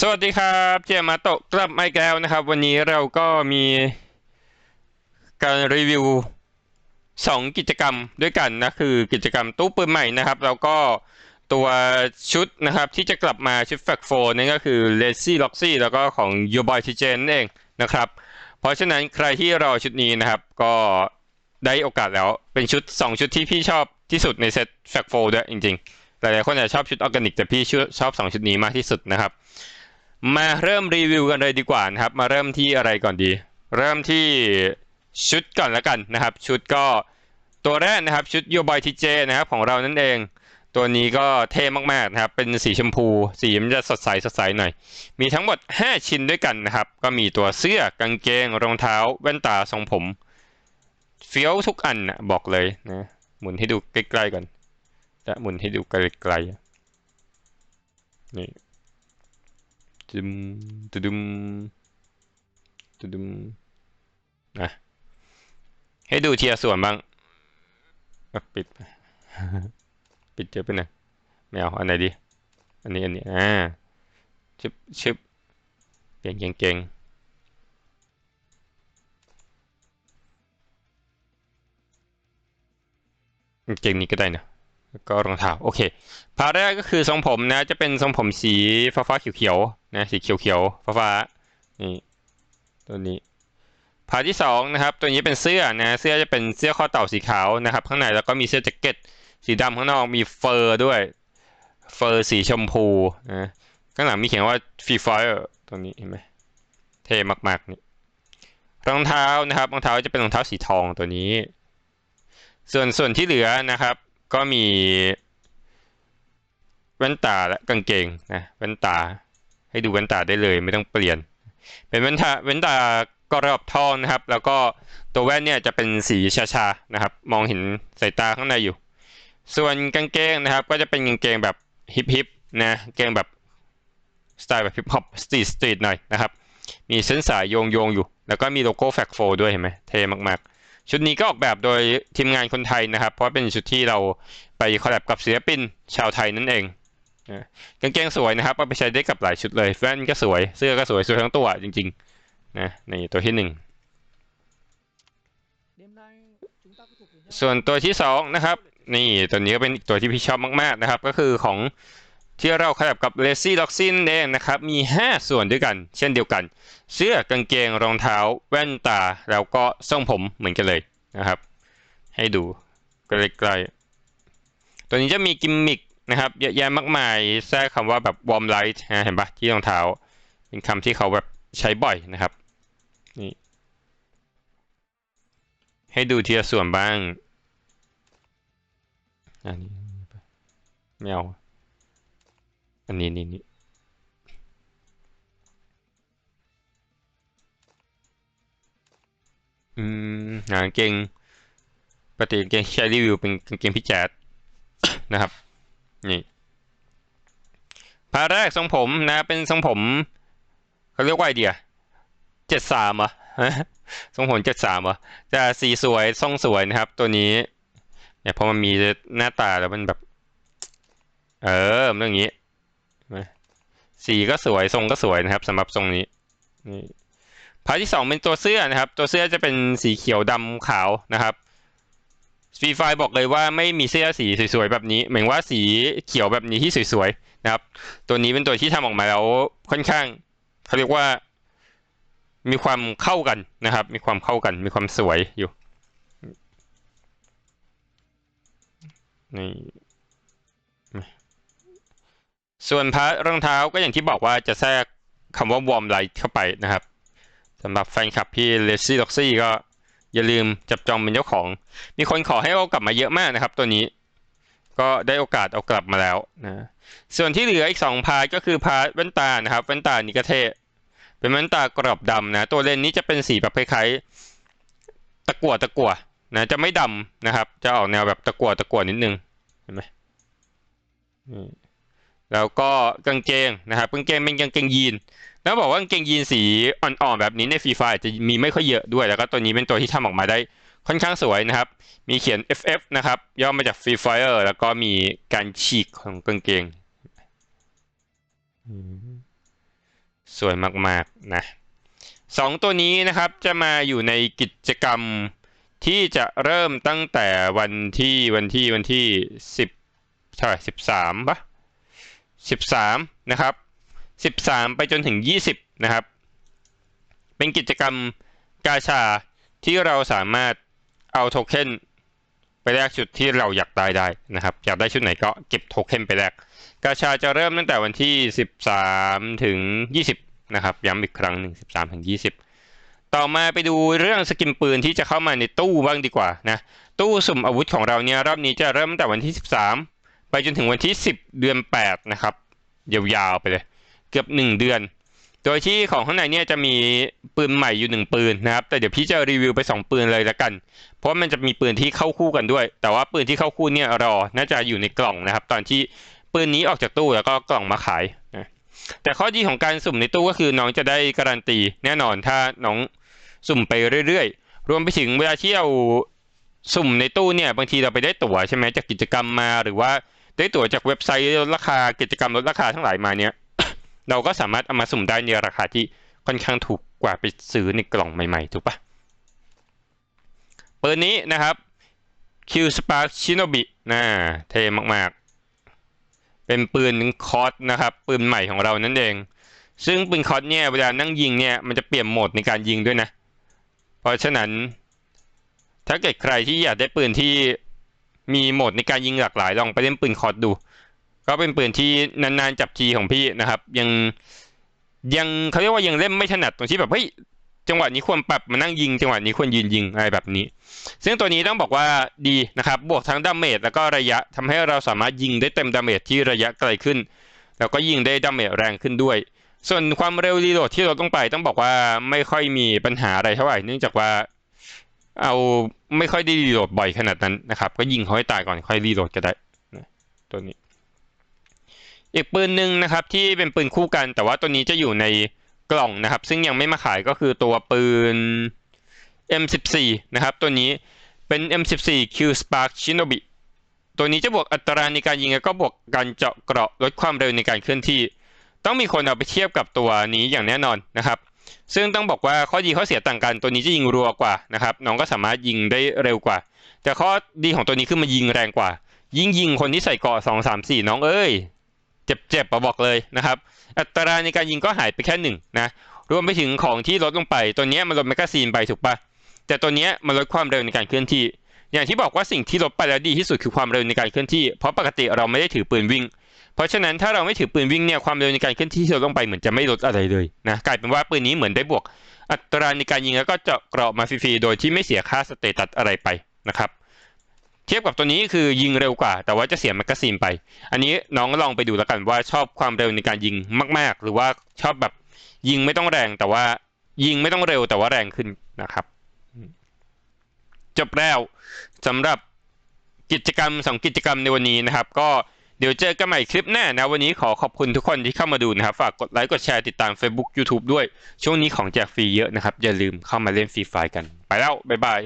สวัสดีครับ เจมาโตะกลับไมาอีกแล้วนะครับ วันนี้เราก็มีการรีวิวสองกิจกรรมด้วยกันนะคือกิจกรรมตู้ปืนใหม่นะครับ แล้วก็ตัวชุดนะครับที่จะกลับมาชุดแฟกโฟนั่นก็คือ Lazy Loxy แล้วก็ของ y o b o y t j นั่นเองนะครับ เพราะฉะนั้นใครที่รอชุดนี้นะครับ ก็ได้โอกาสแล้วเป็นชุด 2 ชุดที่พี่ชอบที่สุดในเซตแฟกโฟด้วยจริงๆหลายๆคนอาจจะชอบชุดออร์แกนิกแต่พี่ชอบ 2 ชุดนี้มากที่สุดนะครับ มาเริ่มรีวิวกันเลยดีกว่านะครับ มาเริ่มที่อะไรก่อนดี เริ่มที่ชุดก่อนแล้วกันนะครับ ชุดก็ตัวแรกนะครับชุดโยบายทีเจนะครับของเรานั่นเอง ตัวนี้ก็เท่มากๆนะครับ เป็นสีชมพู สีมันจะสดใสสดใสหน่อย มีทั้งหมด 5 ชิ้นด้วยกันนะครับ ก็มีตัวเสื้อกางเกงรองเท้าแว่นตาทรงผมเฟี้ยวทุกอันนะบอกเลยนะหมุนให้ดูใกล้ๆก่อนจะหมุนให้ดูไกลๆนี่ ตึมตึดุมตึดุมนะให้ดูเทียร์ส่วนบ้างปิด ปิดเจอไปหน่อยไม่เอาอันไหนดี อันนี้อันนี้อ่าชึบชึบเก่งเก่งเก่งเก่งนี้ก็ได้นะ ก็รองเท้าโอเคพาแรกก็คือทรงผมนะ จะเป็นทรงผมสีฟ้าฟ้าเขียวเขียวๆนะสีเขียวเขียวฟ้าฟ้านี่ตัวนี้พาที่สองนะครับ ตัวนี้เป็นเสื้อนะเสื้อจะเป็นเสื้อข้อเต่าสีขาวนะครับ ข้างในแล้วก็มีเสื้อแจ็คเก็ตสีดำข้างนอกมีเฟอร์ด้วยเฟอร์สีชมพูนะข้างหลังมีเขียนว่าฟรีไฟร์ตัวนี้เห็นไหมเท่มากๆนี่รองเท้านะครับรองเท้าจะเป็นรองเท้าสีทองตัวนี้ ส่วนส่วนที่เหลือนะครับ ก็มีแว่นตาและกางเกงนะแว่นตา ให้ดูแว่นตาได้เลยไม่ต้องเปลี่ยน เป็นแว่นตาแว่นตากรอบทองนะครับ แล้วก็ตัวแว่นเนี่ยจะเป็นสีชาๆนะครับ มองเห็นสายตาข้างในอยู่ ส่วนกางเกงนะครับ ก็จะเป็นกางเกงแบบฮิปฮิปนะเกงแบบสไตล์แบบฮิปฮอปสตรีทสตรีทหน่อยนะครับ มีเส้นสายโยงโยงอยู่ แล้วก็มีโลโก้แฟกโฟด้วยเห็นไหมเท่มากๆ ชุดนี้ก็ออกแบบโดยทีมงานคนไทยนะครับ เพราะเป็นชุดที่เราไปคอลแลบกับศิลปินชาวไทยนั่นเองนะกางเกงสวยนะครับเอาไปใช้ได้กับหลายชุดเลยแว่นก็สวยเสื้อก็สวยสวยทั้งตัวจริงๆนะในตัวที่หนึ่งส่วนตัวที่สองนะครับ นี่ตัวนี้ก็เป็นอีกตัวที่พี่ชอบมากๆนะครับ ก็คือของ ที่เราคอลแลบกับ Lazy l o x i n เองนะครับมี 5 ส่วนด้วยกัน เช่นเดียวกัน เสื้อกางเกงรองเท้า แว่นตาแล้วก็ทรงผมเหมือนกันเลยนะครับ ให้ดูใกล้ๆตัวนี้จะมีกิมมิคนะครับเยอะแยะมากมายแทรกคำว่าแบบ warm light นะเห็นปะที่รองเท้า เป็นคำที่เขาแบบใช้บ่อยนะครับนี่ให้ดูทีละส่วนบ้างอันนี้ไม่เอา อันนี้นี่นี่อืมหางเกงปกติเกงใช้รีวิวเป็นเกงพี่แจ๊ดนะครับ นี่พาแรกทรงผมนะเป็นทรงผมเขาเรียกว่าไอเดียเจ็ดสามอะทรงผมเจ็ดสามอะจะสีสวยทรงสวยนะครับ ตัวนี้เนี่ยพอมันมีหน้าตาแล้วมันแบบ เออมันต้องนี้ สีก็สวยทรงก็สวยนะครับสำหรับทรงนี้นี่พาร์ทที่สองเป็นตัวเสื้อนะครับ ตัวเสื้อจะเป็นสีเขียวดำขาวนะครับฟรีไฟบอกเลยว่าไม่มีเสื้อสีสวยๆแบบนี้ หมายถึงว่าสีเขียวแบบนี้ที่สวยๆนะครับ ตัวนี้เป็นตัวที่ทำออกมาแล้วค่อนข้างเขาเรียกว่า มีความเข้ากันนะครับ มีความเข้ากัน มีความสวยอยู่นี่ ส่วนพาร์ทรองเท้าก็อย่างที่บอกว่าจะแทรกคำว่า warm light เข้าไปนะครับสำหรับแฟนคลับพี่ Lazy Loxy ก็อย่าลืมจับจองเป็นเจ้าของ มีคนขอให้เอากลับมาเยอะมากนะครับ ตัวนี้ ก็ได้โอกาสเอากลับมาแล้วนะ ส่วนที่เหลืออีกสองพาร์ทก็คือพาร์ทแว่นตานะครับแว่นตานี่ก็เท่เป็นแว่นตากรอบดำนะ ตัวเลนนี้จะเป็นสีแบบคล้ายๆตะกั่วตะกั่วนะจะไม่ดำนะครับ จะออกแนวแบบตะกั่วตะกั่วนิดนึงเห็นไหมนี่ แล้วก็กางเกงนะครับกางเกงเป็นกางเกงยีน แล้วบอกว่ากางเกงยีนสีอ่อนๆแบบนี้ในฟรีไฟจะมีไม่ค่อยเยอะด้วย แล้วก็ตัวนี้เป็นตัวที่ทำออกมาได้ค่อนข้างสวยนะครับ มีเขียน FF นะครับย่อมาจาก Free Fire แล้วก็มีการฉีกของกางเกง สวยมากๆนะสองตัวนี้นะครับจะมาอยู่ในกิจกรรมที่จะเริ่มตั้งแต่วันที่วันที่วันที่สิบเท่าไหร่สิบสามปะ สิบสามนะครับสิบสามไปจนถึงยี่สิบนะครับ เป็นกิจกรรมกาชาที่เราสามารถเอาโทเค็นไปแลกชุดที่เราอยากได้ได้นะครับ อยากได้ชุดไหนก็เก็บโทเค็นไปแลกกาชาจะเริ่มตั้งแต่วันที่ 13 ถึง 20 นะครับ ย้ำอีกครั้งหนึ่ง13 ถึง 20 ต่อมาไปดูเรื่องสกินปืนที่จะเข้ามาในตู้บ้างดีกว่านะ ตู้สุ่มอาวุธของเราเนี่ยรอบนี้จะเริ่มตั้งแต่วันที่ 13 ไปจนถึงวันที่ 10 เดือน 8 นะครับ ยาวๆไปเลย เกือบ 1 เดือน โดยที่ของข้างในเนี่ยจะมีปืนใหม่อยู่ 1 ปืนนะครับ แต่เดี๋ยวพี่จะรีวิวไป 2 ปืนเลยละกัน เพราะมันจะมีปืนที่เข้าคู่กันด้วย แต่ว่าปืนที่เข้าคู่เนี่ยรอ น่าจะอยู่ในกล่องนะครับ ตอนที่ปืนนี้ออกจากตู้แล้วก็กล่องมาขายนะแต่ข้อดีของการสุ่มในตู้ก็คือน้องจะได้การันตีแน่นอนถ้าน้องสุ่มไปเรื่อยๆ รวมไปถึงเวลาที่เราสุ่มในตู้เนี่ยบางทีเราไปได้ตั๋วใช่ไหมจากกิจกรรมมาหรือว่า ได้ตั๋วจากเว็บไซต์ลดราคากิจกรรมลดราคาทั้งหลายมาเนี่ยเราก็สามารถเอามาสุ่มได้ในราคาที่ค่อนข้างถูกกว่าไปซื้อในกล่องใหม่ๆ ถูกปะปืนนี้นะครับ Q Spark Shinobi น่าเท่มากๆ เป็นปืนคอสนะครับ ปืนใหม่ของเรานั่นเอง ซึ่งปืนคอสเนี่ยเวลานั่งยิงเนี่ยมันจะเปลี่ยนโหมดในการยิงด้วยนะ เพราะฉะนั้น ถ้าเกิดใครที่อยากได้ปืนที่ มีโหมดในการยิงหลากหลายลองไปเล่นปืนคอร์สดู ก็เป็นปืนที่นานๆจับทีของพี่นะครับ ยังยังเขาเรียกว่ายังเล่นไม่ถนัดตรงที่แบบเฮ้ยจังหวะนี้ควรปรับมานั่งยิง จังหวะนี้ควรยืนยิงอะไรแบบนี้ ซึ่งตัวนี้ต้องบอกว่าดีนะครับบวกทั้งดาเมจแล้วก็ระยะทำให้เราสามารถยิงได้เต็มดาเมจที่ระยะไกลขึ้น แล้วก็ยิงได้ดาเมจแรงขึ้นด้วย ส่วนความเร็วรีโหลดที่ลดลงไปต้องบอกว่าไม่ค่อยมีปัญหาอะไรเท่าไหร่เนื่องจากว่า เอาไม่ค่อยได้รีโหลดบ่อยขนาดนั้นนะครับ ก็ยิงเขาให้ตายก่อนค่อยรีโหลดก็ได้นะตัวนี้ อีกปืนหนึ่งนะครับที่เป็นปืนคู่กัน แต่ว่าตัวนี้จะอยู่ในกล่องนะครับ ซึ่งยังไม่มาขายก็คือตัวปืน M14 นะครับ ตัวนี้เป็น M14 Q Spark Shinobi ตัวนี้จะบวกอัตราในการยิงแล้วก็บวกการเจาะเกราะลดความเร็วในการเคลื่อนที่ ต้องมีคนเอาไปเทียบกับตัวนี้อย่างแน่นอนนะครับ ซึ่งต้องบอกว่าข้อดีข้อเสียต่างกัน ตัวนี้จะยิงรัวกว่านะครับ น้องก็สามารถยิงได้เร็วกว่า แต่ข้อดีของตัวนี้คือมันยิงแรงกว่า ยิงยิงคนที่ใส่เกราะสองสามสี่น้องเอ้ย เจ็บๆปะบอกเลยนะครับ อัตราในการยิงก็หายไปแค่หนึ่งนะ รวมไปถึงของที่ลดลงไป ตัวนี้มันลดแมกกาซีนไปถูกปะแต่ตัวนี้มันลดความเร็วในการเคลื่อนที่ อย่างที่บอกว่าสิ่งที่ลดไปแล้วดีที่สุดคือความเร็วในการเคลื่อนที่ เพราะปกติเราไม่ได้ถือปืนวิ่ง เพราะฉะนั้นถ้าเราไม่ถือปืนวิ่งเนี่ยความเร็วในการเคลื่อนที่ที่ลดลงไปเหมือนจะไม่ลดอะไรเลยนะกลายเป็นว่าปืนนี้เหมือนได้บวก อัตราในการยิงแล้วก็เจาะเกราะมาฟรีๆโดยที่ไม่เสียค่าสเตตัสอะไรไปนะครับเทียบกับตัวนี้คือยิงเร็วกว่า แต่ว่าจะเสียแมกกาซีนไป อันนี้น้องลองไปดูแล้วกันว่าชอบความเร็วในการยิงมาก ๆ หรือว่าชอบแบบยิงไม่ต้องแรงแต่ว่ายิงไม่ต้องเร็วแต่ว่าแรงขึ้นนะครับ จบแล้วสำหรับกิจกรรมสองกิจกรรมในวันนี้นะครับ ก็ เดี๋ยวเจอกันใหม่คลิปหน้านะ วันนี้ขอขอบคุณทุกคนที่เข้ามาดูนะครับ ฝากกดไลค์กดแชร์ติดตาม Facebook YouTube ด้วย ช่วงนี้ของแจกฟรีเยอะนะครับ อย่าลืมเข้ามาเล่นฟรีไฟกัน ไปแล้ว บ๊ายบาย